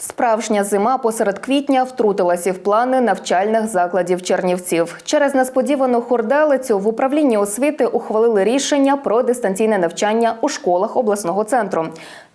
Справжня зима посеред квітня втрутилася в плани навчальних закладів Чернівців. Через несподівану хурделицю в управлінні освіти ухвалили рішення про дистанційне навчання у школах обласного центру.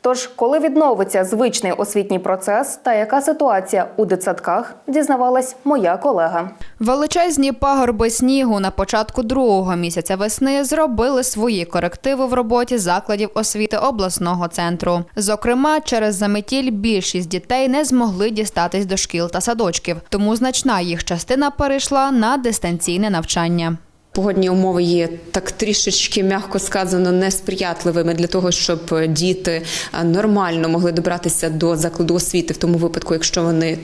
Тож, коли відновиться звичний освітній процес та яка ситуація у дитсадках, дізнавалась моя колега. Величезні пагорби снігу на початку другого місяця весни зробили свої корективи в роботі закладів освіти обласного центру. Зокрема, через заметіль більшість дітей не змогли дістатись до шкіл та садочків, тому значна їх частина перейшла на дистанційне навчання. Погодні умови є так трішечки, м'яко сказано, несприятливими для того, щоб діти нормально могли добратися до закладу освіти в тому випадку, якщо вони.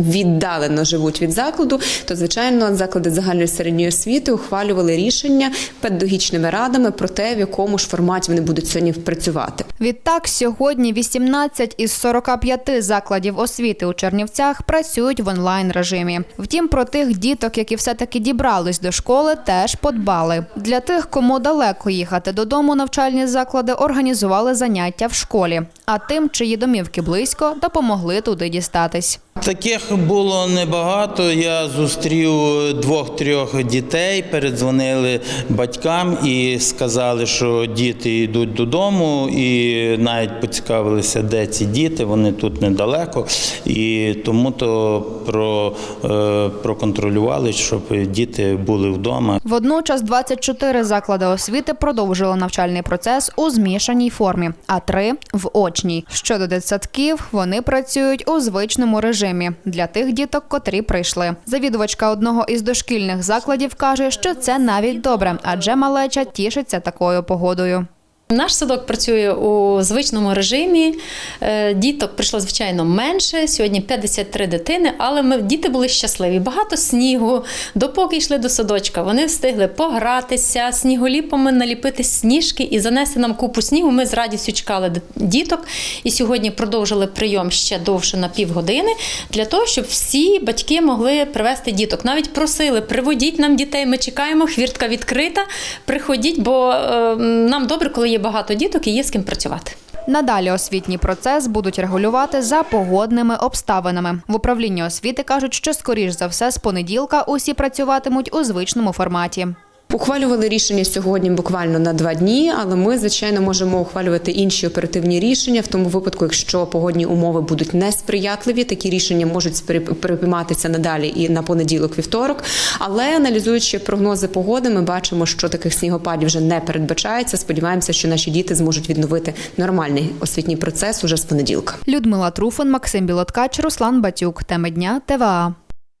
Віддалено живуть від закладу, то звичайно заклади загальної середньої освіти ухвалювали рішення педагогічними радами про те, в якому ж форматі вони будуть сьогодні працювати. Відтак, сьогодні 18 із 45 закладів освіти у Чернівцях працюють в онлайн режимі. Втім, про тих діток, які все-таки дібрались до школи, теж подбали. Для тих, кому далеко їхати додому, навчальні заклади організували заняття в школі. А тим, чиї домівки близько, допомогли туди дістатись. Таких було небагато. Я зустрів двох-трьох дітей, передзвонили батькам і сказали, що діти йдуть додому, і навіть поцікавилися, де ці діти. Вони тут недалеко, і тому то про, е, проконтролювали, щоб діти були вдома. Водночас 24 заклади освіти продовжили навчальний процес у змішаній формі, а три в очній. Щодо дитсадків, вони працюють у звичному режимі для тих діток, котрі прийшли. Завідувачка одного із дошкільних закладів каже, що це навіть добре, адже малеча тішиться такою погодою. Наш садок працює у звичному режимі. Е, Діток прийшло звичайно менше. Сьогодні 53 дитини, але ми діти були щасливі. Багато снігу. Допоки йшли до садочка, вони встигли погратися, сніголіпами наліпити сніжки і занести нам купу снігу. Ми з радістю чекали діток. І сьогодні продовжили прийом ще довше на півгодини для того, щоб всі батьки могли привезти діток. Навіть просили, приводіть нам дітей. Ми чекаємо, хвіртка відкрита. Приходіть, бо е, нам добре, коли є багато діток і є з ким працювати. Надалі освітній процес будуть регулювати за погодними обставинами. В управлінні освіти кажуть, що скоріш за все з понеділка усі працюватимуть у звичному форматі. Ухвалювали рішення сьогодні буквально на два дні, але ми, звичайно, можемо ухвалювати інші оперативні рішення в тому випадку, якщо погодні умови будуть несприятливі, такі рішення можуть переприйматися надалі і на понеділок, вівторок. Але аналізуючи прогнози погоди, ми бачимо, що таких снігопадів вже не передбачається. Сподіваємося, що наші діти зможуть відновити нормальний освітній процес уже з понеділка. Людмила Труфан, Максим Білоткач, Руслан Батюк. Теми дня ТВА.